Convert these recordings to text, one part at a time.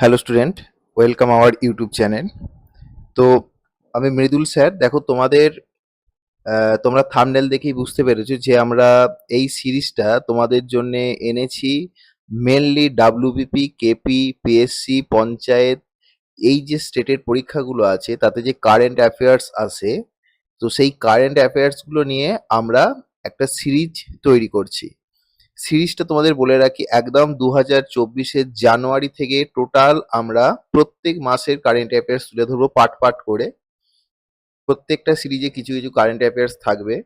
Hello student, welcome our YouTube channel. তো আমি Mridul sir, দেখো তোমাদের তোমরা থামনেল দেখেই বুঝতে পেরেছ যে আমরা এই সিরিজটা তোমাদের জন্য এনেছি mainly WBP KP PSC panchayat, এই যে স্টেটের পরীক্ষাগুলো আছে, তাতে যে কারেন্ট অ্যাফেয়ার্স আছে, তো সেই কারেন্ট অ্যাফেয়ার্সগুলো নিয়ে আমরা একটা সিরিজ তৈরি করছি। সিরিজটা তোমাদের বলে রাখি, একদম দু হাজার চব্বিশের জানুয়ারি থেকে টোটাল আমরা প্রত্যেক মাসের কারেন্ট অ্যাফেয়ার্স তুলে ধরবো পার্ট পার্ট করে। প্রত্যেকটা সিরিজে কিছু কিছু কারেন্ট অ্যাফেয়ার্স থাকবে।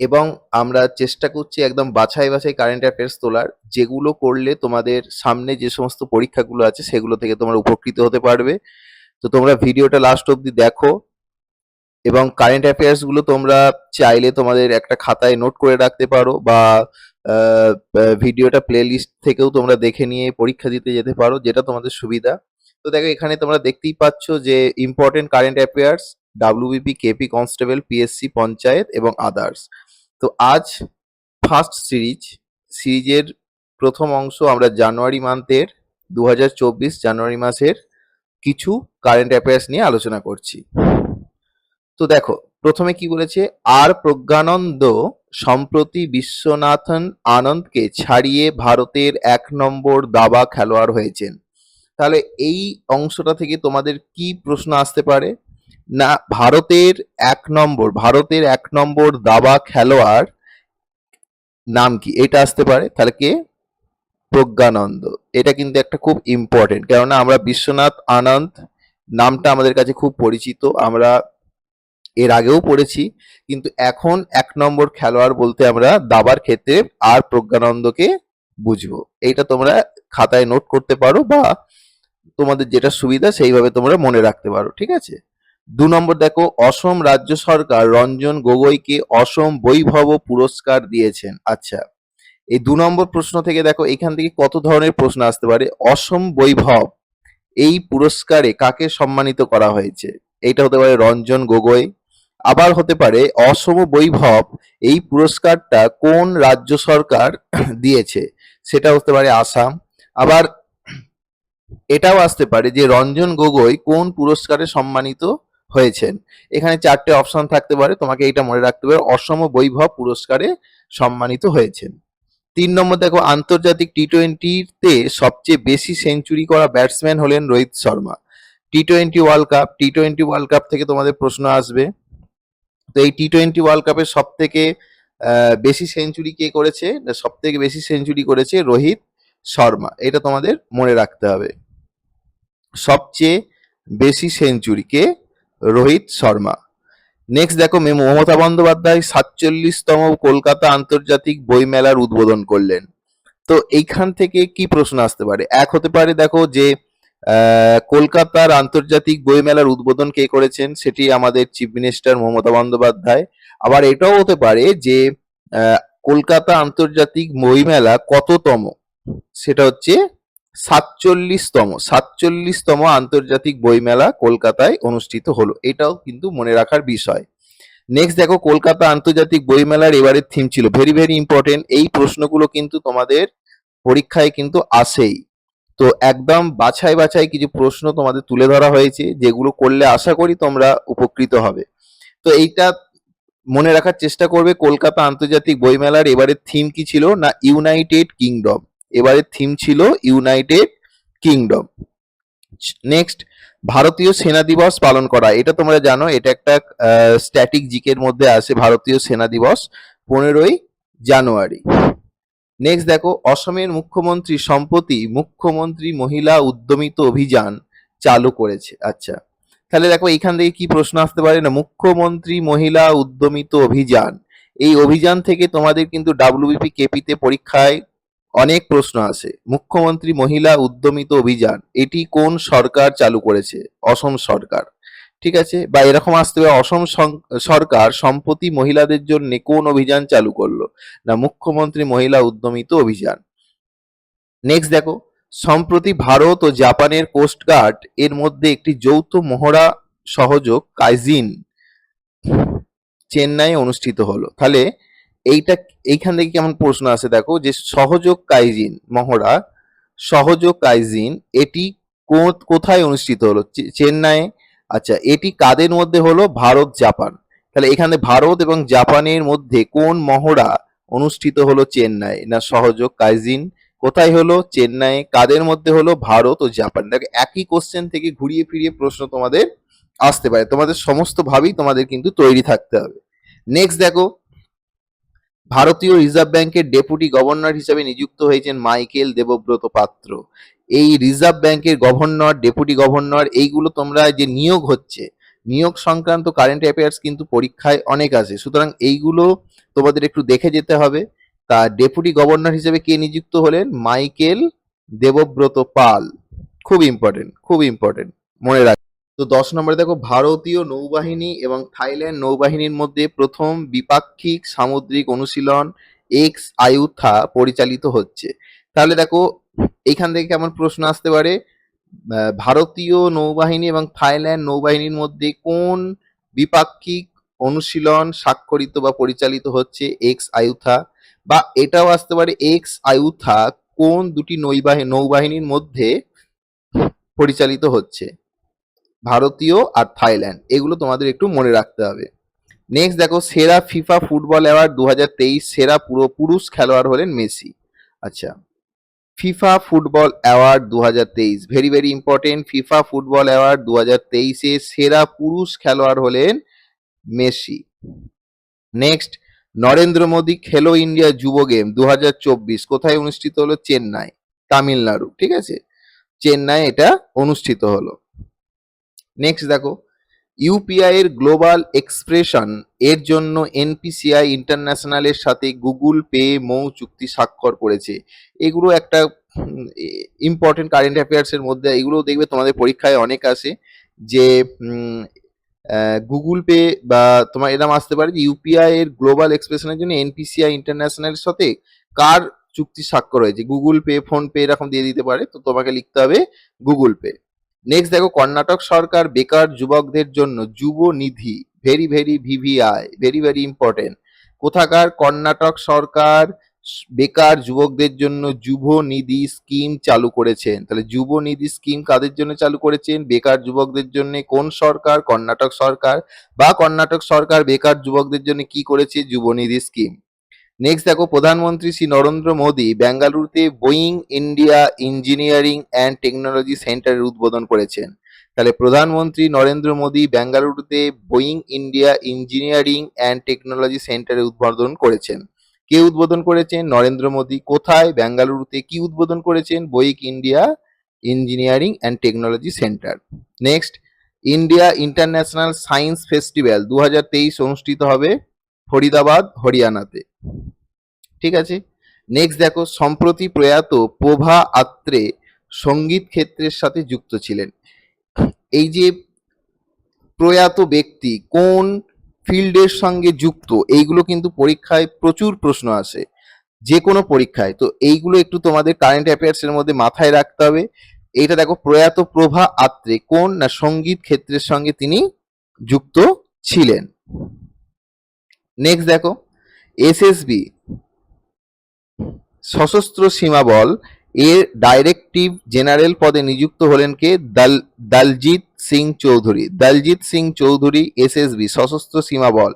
এবং আমরা চেষ্টা করছি একদম বাছাই বাছাই কারেন্ট অ্যাফেয়ার্স তোলার, যেগুলো করলে তোমাদের সামনে যে সমস্ত পরীক্ষাগুলো আছে সেগুলো থেকে তোমরা উপকৃত হতে পারবে। তো তোমরা ভিডিওটা লাস্ট অবধি দেখো এবং কারেন্ট অ্যাফেয়ার্সগুলো তোমরা চাইলে তোমাদের একটা খাতায় নোট করে রাখতে পারো বা ভিডিওটা প্লে লিস্ট থেকেও তোমরা দেখে নিয়ে পরীক্ষা দিতে যেতে পারো, যেটা তোমাদের সুবিধা। তো দেখো, এখানে তোমরা দেখতেই পাচ্ছ যে important current affairs WBP KP constable PSC panchayat এবং আদার্স তো আজ ফার্স্ট সিরিজ সিরিজের প্রথম অংশ আমরা জানুয়ারি মান্থের দু হাজার চব্বিশ জানুয়ারি মাসের কিছু কারেন্ট অ্যাফেয়ার্স নিয়ে আলোচনা করছি। তো দেখো প্রথমে কি বলেছে? আর প্রজ্ঞানন্দ সম্প্রতি বিশ্বনাথন আনন্দকে ছাড়িয়ে ভারতের এক নম্বর দাবা খেলোয়াড় হয়েছেন। তাহলে এই অংশটা থেকে তোমাদের কি প্রশ্ন আসতে পারে? না, ভারতের এক নম্বর, ভারতের এক নম্বর দাবা খেলোয়াড় নাম কি? এটা আসতে পারে। তাহলে কে? প্রজ্ঞানন্দ। এটা কিন্তু একটা খুব ইম্পর্টেন্ট কেননা আমরা বিশ্বনাথ আনন্দ, নামটা আমাদের কাছে খুব পরিচিত। আমরা এর আগেও পড়েছি, কিন্তু এখন এক নম্বর খেলোয়াড় বলতে আমরা দাবার ক্ষেত্রে আর প্রজ্ঞানন্দকে বুঝব। এইটা তোমরা খাতায় নোট করতে পারো বা তোমাদের যেটা সুবিধা সেইভাবে তোমরা মনে রাখতে পারো, ঠিক আছে? দু নম্বর দেখো, অসম রাজ্য সরকার রঞ্জন গগৈকে অসম বৈভব পুরস্কার দিয়েছেন। আচ্ছা এই দু নম্বর প্রশ্ন থেকে দেখো, এখান থেকে কত ধরনের প্রশ্ন আসতে পারে? অসম বৈভব, এই পুরস্কারে কাকে সম্মানিত করা হয়েছে? এইটা হতে পারে রঞ্জন গগৈ আবার হতে পারে অসম বৈভব এই পুরস্কারটা কোন রাজ্য সরকার দিয়েছে? সেটা হতে পারে আসাম। আবার এটাও আসতে পারে যে রঞ্জন গগৈ কোন পুরস্কারে সম্মানিত হয়েছেন? এখানে চারটে অপশন থাকতে পারে, তোমাকে এটা মনে রাখতে পারে অসম বৈভব পুরস্কারে সম্মানিত হয়েছেন। তিন নম্বর দেখো, আন্তর্জাতিক টি টোয়েন্টিতে সবচেয়ে বেশি সেঞ্চুরি করা ব্যাটসম্যান হলেন Rohit Sharma. T twenty world cup T twenty world cup থেকে তোমাদের প্রশ্ন আসবে তো এই টি টোয়েন্টি ওয়ার্ল্ড কাপের সব থেকে বেশি সেঞ্চুরি কে করেছে? সব থেকে বেশি সেঞ্চুরি করেছে রোহিত শর্মা। এটা তোমাদের মনে রাখতে হবে। সবচেয়ে বেশি সেঞ্চুরি কে রোহিত শর্মা। নেক্সট দেখো মমতা বন্দ্যোপাধ্যায় সাতচল্লিশতম কলকাতা আন্তর্জাতিক বইমেলার উদ্বোধন করলেন। তো এইখান থেকে কি প্রশ্ন আসতে পারে? এক হতে পারে, দেখো যে কলকাতার আন্তর্জাতিক বইমেলার উদ্বোধন কে করেছেন সেটি আমাদের চিফ মিনিস্টার মমতা বন্দ্যোপাধ্যায়। আবার এটাও হতে পারে যে কলকাতা আন্তর্জাতিক বইমেলা কততম? সেটা হচ্ছে সাতচল্লিশতম সাতচল্লিশতম আন্তর্জাতিক বইমেলা কলকাতায় অনুষ্ঠিত হলো। এটাও কিন্তু মনে রাখার বিষয়। নেক্সট দেখো, কলকাতা আন্তর্জাতিক বইমেলার এবারের থিম ছিল। ভেরি ভেরি ইম্পর্টেন্ট এই প্রশ্নগুলো কিন্তু তোমাদের পরীক্ষায় কিন্তু আসেই। তো একদম বাছাই বাছাই কিছু প্রশ্ন তোমাদের তুলে ধরা হয়েছে, যেগুলো করলে আশা করি তোমরা উপকৃত হবে। তো এইটা মনে রাখার চেষ্টা করবে, কলকাতা আন্তর্জাতিক বইমেলার এবারের থিম কি ছিল? না ইউনাইটেড কিংডম এবারের থিম ছিল ইউনাইটেড কিংডম নেক্সট ভারতীয় সেনা দিবস পালন করা। এটা তোমরা জানো, এটা একটা স্ট্যাটিক জিকের মধ্যে আসে ভারতীয় সেনা দিবস, পনেরোই জানুয়ারি। নেক্সট দেখো, অসমের মুখ্যমন্ত্রী সম্প্রতি মুখ্যমন্ত্রী মহিলা উদ্যমিত অভিযান চালু করেছে। আচ্ছা তাহলে দেখো এখান থেকে কি প্রশ্ন আসতে পারে না? মুখ্যমন্ত্রী মহিলা উদ্যমিত অভিযান। এই অভিযান থেকে তোমাদের কিন্তু ডাব্লিউবিপি কেপিতে পরীক্ষায় অনেক প্রশ্ন আসে মুখ্যমন্ত্রী মহিলা উদ্যমিত অভিযান, এটি কোন সরকার চালু করেছে? অসম সরকার। ঠিক আছে? বা এরকম আসতে হবে অসম সরকার সম্প্রতি মহিলাদের জন্য কোন অভিযান চালু করল? না, মুখ্যমন্ত্রী মহিলা উদ্যমিত অভিযান। নেক্সট দেখো। সম্প্রতি ভারত ও জাপানের কোস্টগার্ড এর মধ্যে একটি যৌথ মহড়া সহযোগ কাইজিন চেন্নাই অনুষ্ঠিত হলো। তাহলে এইটা এইখান থেকে কেমন প্রশ্ন আসে দেখো? যে সহযোগ কাইজিন মহড়া, সহযোগ কাইজিন এটি কোথায় অনুষ্ঠিত হলো? চেন্নাইয়ে আচ্ছা এটি কাদের মধ্যে হলো? ভারত, জাপান। তাহলে এখানে ভারত এবং জাপানের মধ্যে কোন মহড়া অনুষ্ঠিত হলো চেন্নাই? না, সহযোগ, কাইজিন। কোথায় হলো? চেন্নাই। কাদের মধ্যে হলো? ভারত ও জাপান। দেখো, একই কোশ্চেন থেকে ঘুরিয়ে ফিরিয়ে প্রশ্ন তোমাদের আসতে পারে। তোমাদের সমস্ত ভাবেই তোমাদের কিন্তু তৈরি থাকতে হবে। নেক্সট দেখো। ভারতীয় রিজার্ভ ব্যাংকের ডেপুটি গভর্নর হিসেবে নিযুক্ত হয়েছেন মাইকেল দেবব্রত পাত্র। এই রিজার্ভ ব্যাংকের গভর্নর, ডেপুটি গভর্নর, এইগুলো তোমরা যে নিয়োগ হচ্ছে, নিয়োগ সংক্রান্ত কারেন্ট অ্যাফেয়ার্স কিন্তু পরীক্ষায় অনেক আছে। সুতরাং এইগুলো তোমাদের একটু দেখে যেতে হবে। তা ডেপুটি গভর্নর হিসেবে কে নিযুক্ত হলেন? মাইকেল দেবব্রত পাল। খুব ইম্পর্টেন্ট খুব ইম্পর্টেন্ট মনে রাখ তো দশ নম্বরে দেখো, ভারতীয় নৌবাহিনী এবং থাইল্যান্ড নৌবাহিনীর মধ্যে প্রথম দ্বিপাক্ষিক সামুদ্রিক অনুশীলন, এক্স আয়ুথা পরিচালিত হচ্ছে। তাহলে দেখো এখান থেকে কেমন প্রশ্ন আসতে পারে? ভারতীয় নৌবাহিনী এবং থাইল্যান্ড নৌবাহিনীর মধ্যে কোন দ্বিপাক্ষিক অনুশীলন স্বাক্ষরিত বা পরিচালিত হচ্ছে? Ex Ayutthaya. বা এটাও আসতে পারে, এক্স আয়ুথা কোন দুটি নৌবাহিনী নৌবাহিনীর মধ্যে পরিচালিত হচ্ছে? ভারতীয় আর থাইল্যান্ড। এগুলো তোমাদের একটু মনে রাখতে হবে। নেক্সট দেখো, সেরা ফিফা ফুটবল অ্যাওয়ার্ড দু হাজার তেইশ, সেরা পুরো পুরুষ খেলোয়াড় হলেন মেসি। আচ্ছা। ফিফা ফুটবল অ্যাওয়ার্ড দু হাজার তেইশ। Very very important FIFA football award দু হাজার তেইশে সেরা পুরুষ খেলোয়াড় হলেন মেসি। নেক্সট নরেন্দ্র মোদী খেলো ইন্ডিয়া যুব গেম দু হাজার চব্বিশ। কোথায় অনুষ্ঠিত হলো? চেন্নাই, তামিলনাড়ু, ঠিক আছে? চেন্নাই এটা অনুষ্ঠিত হলো। নেক্সট দেখো ইউপিআই এর গ্লোবাল এক্সপ্রেশন এর জন্য এনপিসিআই ইন্টারন্যাশনালের সাথে গুগল পে, মৌ চুক্তি স্বাক্ষর করেছে। এগুলো একটা ইম্পর্টেন্ট কারেন্ট অ্যাফেয়ার্সের মধ্যে এগুলো দেখবে তোমাদের পরীক্ষায় অনেক আসে যে গুগল পে বা তোমার এরকম আসতে পারে যে ইউপিআই এর গ্লোবাল এক্সপ্রেশনের জন্য এনপিসিআই ইন্টারন্যাশনালের সাথে কার চুক্তি স্বাক্ষর হয়েছে? গুগল পে, ফোন পে এরকম দিয়ে দিতে পারে, তো তোমাকে লিখতে হবে গুগল পে। নেক্সট দেখো, কর্ণাটক সরকার বেকার যুবকদের জন্য Yuva Nidhi very very VVI very very important কোথাকার কর্ণাটক সরকার বেকার যুবকদের জন্য যুব নিধি স্কিম চালু করেছেন? তাহলে যুব নিধি স্কিম কাদের জন্য চালু করেছেন? বেকার যুবকদের জন্য কোন সরকার? কর্ণাটক সরকার। বা কর্ণাটক সরকার বেকার যুবকদের জন্য কি করেছে? যুব নিধি স্কিম নেক্সট দেখো, প্রধানমন্ত্রী শ্রী নরেন্দ্র মোদী বেঙ্গালুরুতে Boeing India engineering and technology সেন্টারের উদ্বোধন করেছেন। তাহলে প্রধানমন্ত্রী নরেন্দ্র মোদী বেঙ্গালুরুতে Boeing India engineering and technology সেন্টারের উদ্বোধন করেছেন। কে উদ্বোধন করেছেন? নরেন্দ্র মোদী। কোথায়? বেঙ্গালুরুতে কি উদ্বোধন করেছেন? Boeing India engineering and technology centre next India international science festival দু হাজার তেইশ অনুষ্ঠিত হবে। ফরিদাবাদ, হরিয়ানাতে। ঠিক আছে? নেক্সট দেখো, সম্প্রতি প্রয়াত প্রভা আত্রে সংগীত ক্ষেত্রের সাথে যুক্ত ছিলেন। এই যে প্রয়াত ব্যক্তি কোন ফিল্ডের সঙ্গে যুক্ত, এইগুলো কিন্তু পরীক্ষায় প্রচুর প্রশ্ন আসে যে কোনো পরীক্ষায়। তো এইগুলো একটু তোমাদের কারেন্ট অ্যাফেয়ার্স এর মধ্যে মাথায় রাখতে হবে। এইটা দেখো, প্রয়াত প্রভা আত্রে কোন না সংগীত ক্ষেত্রের সঙ্গে তিনি যুক্ত ছিলেন। নেক্সট দেখো এসএসবি সশস্ত্র সীমা বল এর ডাইরেক্টিভ জেনারেল পদে নিযুক্ত হলেন কে? দল, দলজিৎ সিং চৌধুরী। দলজিৎ সিং চৌধুরী এসএসবি সশস্ত্র সীমা বল।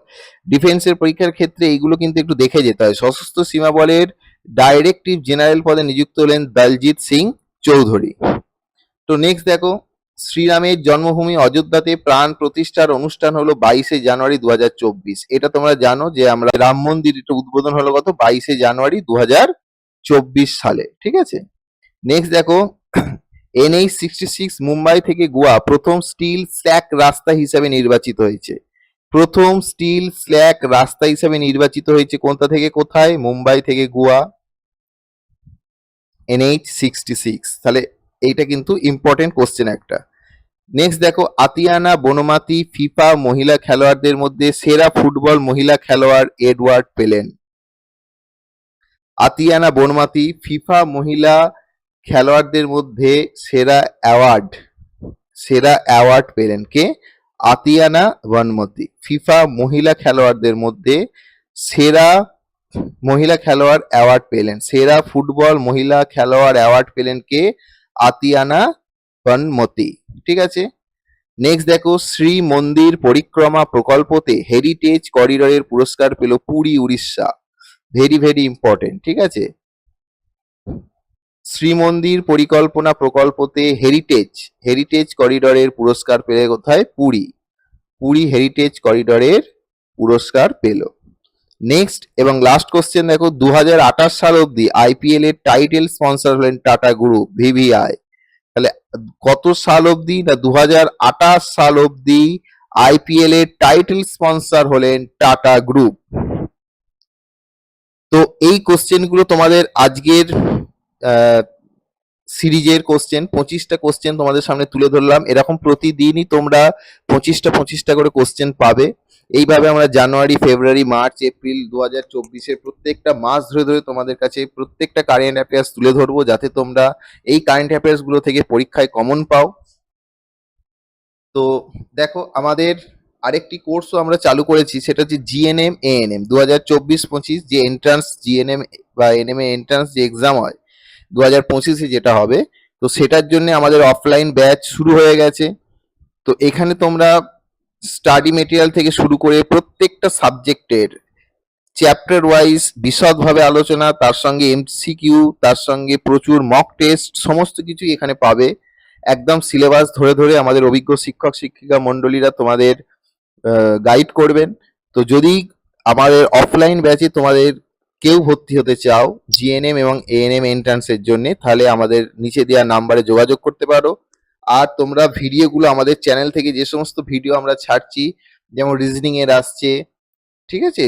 ডিফেন্সের পরীক্ষার ক্ষেত্রে এইগুলো কিন্তু একটু দেখে যেতে হয়। সশস্ত্র সীমা বলের ডাইরেক্টিভ জেনারেল পদে নিযুক্ত হলেন দলজিৎ সিং চৌধুরী। তো নেক্সট দেখো শ্রীরামের জন্মভূমি অযোধ্যাতে প্রাণ প্রতিষ্ঠার অনুষ্ঠান হলো বাইশে জানুয়ারি দু হাজার চব্বিশ। এটা তোমরা জানো যে আমরা রাম মন্দির এটা উদ্বোধন হলো কত? বাইশে জানুয়ারি দুহাজার চব্বিশ সালে, ঠিক আছে? নেক্সট দেখো, এনএইচ সিক্সটি সিক্স মুম্বাই থেকে গোয়া প্রথম স্টিল স্ল্যাক রাস্তা হিসাবে নির্বাচিত হয়েছে। প্রথম স্টিল স্ল্যাক রাস্তা হিসাবে নির্বাচিত হয়েছে কোনটা থেকে? কোথায়? মুম্বাই থেকে গোয়া। NH sixty six. তাহলে এইটা কিন্তু ইম্পর্টেন্ট কোশ্চেন একটা। নেক্সট দেখো, আতিয়ানা, বনমাতি, ফিফা, মহিলা খেলোয়াড়দের মধ্যে সেরা ফুটবল মহিলা খেলোয়াড় এডওয়ার্ড পেলেন। আতিয়ানা, বনমাতি, ফিফা মহিলা খেলোয়াড়দের মধ্যে সেরা অ্যাওয়ার্ড সেরা অ্যাওয়ার্ড পেলেন কে? আতিয়ানা, বনমতি, ফিফা মহিলা খেলোয়াড়দের মধ্যে সেরা মহিলা খেলোয়াড় অ্যাওয়ার্ড পেলেন, সেরা ফুটবল মহিলা খেলোয়াড় অ্যাওয়ার্ড পেলেন কে? আতিয়ানা বনমতি ঠিক আছে? নেক্সট দেখো, শ্রী মন্দির পরিক্রমা প্রকল্পতে হেরিটেজ করিডোরের পুরস্কার পেল Puri, Orissa. Very very important ঠিক আছে? শ্রীমন্দির পরিকল্পনা প্রকল্পতে হেরিটেজ হেরিটেজ করিডোরের পুরস্কার পেলে কোথায়? পুরী। পুরী হেরিটেজ করিডোরের পুরস্কার পেল। নেক্সট এবং লাস্ট কোশ্চেন দেখো দু হাজার আঠাশ সাল অবধি আইপিএল এর টাইটেল স্পন্সর হলেন টাটা গ্রুপ ভিভিআই তাহলে কত সাল অবধি না দু হাজার আঠাশ সাল অবধি আইপিএল এর টাইটেল স্পন্সর হলেন টাটা গ্রুপ তো এই কোশ্চেনগুলো তোমাদের আজকের সিরিজের কোশ্চেন পঁচিশটা কোশ্চেন তোমাদের সামনে তুলে ধরলাম। এরকম প্রতিদিনই তোমরা পঁচিশটা পঁচিশটা করে কোশ্চেন পাবে। এইভাবে আমরা জানুয়ারি, ফেব্রুয়ারি, মার্চ, এপ্রিল দু হাজার চব্বিশের প্রত্যেকটা মাস ধরে ধরে তোমাদের কাছে প্রত্যেকটা কারেন্ট অ্যাফেয়ার্স তুলে ধরবো, যাতে তোমরা এই কারেন্ট অ্যাফেয়ার্সগুলো থেকে পরীক্ষায় কমন পাও। তো দেখো, আমাদের আরেকটি কোর্সও আমরা চালু করেছি, সেটা হচ্ছে জিএনএম এএনএম দু হাজার চব্বিশ, পঁচিশ যে এন্ট্রান্স জিএনএম বা এনএম এ এন্ট্রান্স যে এক্সাম হয় দু হাজার পঁচিশে যেটা হবে, তো সেটার জন্য আমাদের অফলাইন ব্যাচ শুরু হয়ে গেছে। তো এখানে তোমরা স্টাডি মেটেরিয়াল থেকে শুরু করে প্রত্যেকটা সাবজেক্টের চ্যাপ্টার ওয়াইজ বিশদভাবে আলোচনা, তার সঙ্গে এমসিকিউ তার সঙ্গে প্রচুর মক টেস্ট সমস্ত কিছুই এখানে পাবে। একদম সিলেবাস ধরে ধরে আমাদের অভিজ্ঞ শিক্ষক, শিক্ষিকা মণ্ডলীরা তোমাদের গাইড করবেন। তো যদি আমাদের অফলাইন ব্যাচে তোমাদের কেউ ভর্তি হতে চাও জিএনএম এবং এএনএম এন্ট্রান্সের জন্য, তাহলে আমাদের নিচে দেওয়া নাম্বারে যোগাযোগ করতে পারো। আর তোমরা ভিডিওগুলো আমাদের চ্যানেল থেকে যে সমস্ত ভিডিও আমরা ছাড়ছি, যেমন রিজনিং এর আসছে, ঠিক আছে?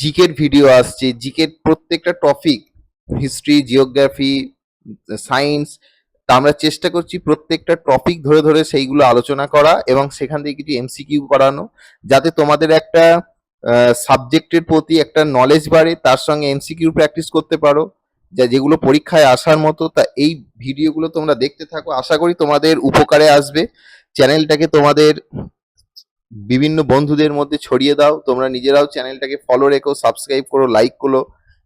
জিকের ভিডিও আসছে জিকের প্রত্যেকটা টপিক হিস্ট্রি জিওগ্রাফি সায়েন্স তা আমরা চেষ্টা করছি প্রত্যেকটা টপিক ধরে ধরে সেইগুলো আলোচনা করা এবং সেখান থেকে কিছু এমসিকিউ করানো, যাতে তোমাদের একটা সাবজেক্টের প্রতি একটা নলেজ বাড়ে, তার সঙ্গে এমসিকিউ প্র্যাকটিস করতে পারো। যা যেগুলো পরীক্ষায় আসার মতো, তা এই ভিডিওগুলো তোমরা দেখতে থাকো। আশা করি তোমাদের উপকারে আসবে। চ্যানেলটাকে তোমাদের বিভিন্ন বন্ধুদের মধ্যে ছড়িয়ে দাও। তোমরা নিজেরাও চ্যানেলটাকে ফলো রেখো সাবস্ক্রাইব করো লাইক করো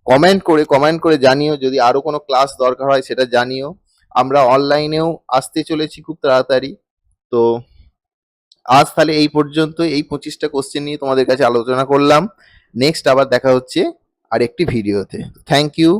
কমেন্ট করে কমেন্ট করে জানিও। যদি আরও কোনো ক্লাস দরকার হয়, সেটা জানিও। আমরা অনলাইনেও আসতে চলেছি খুব তাড়াতাড়ি। তো আজ তাহলে এই পর্যন্ত এই পঁচিশটা কোশ্চেন নিয়ে তোমাদের কাছে আলোচনা করলাম। নেক্সট আবার দেখা হচ্ছে আরেকটি ভিডিওতে থ্যাংক ইউ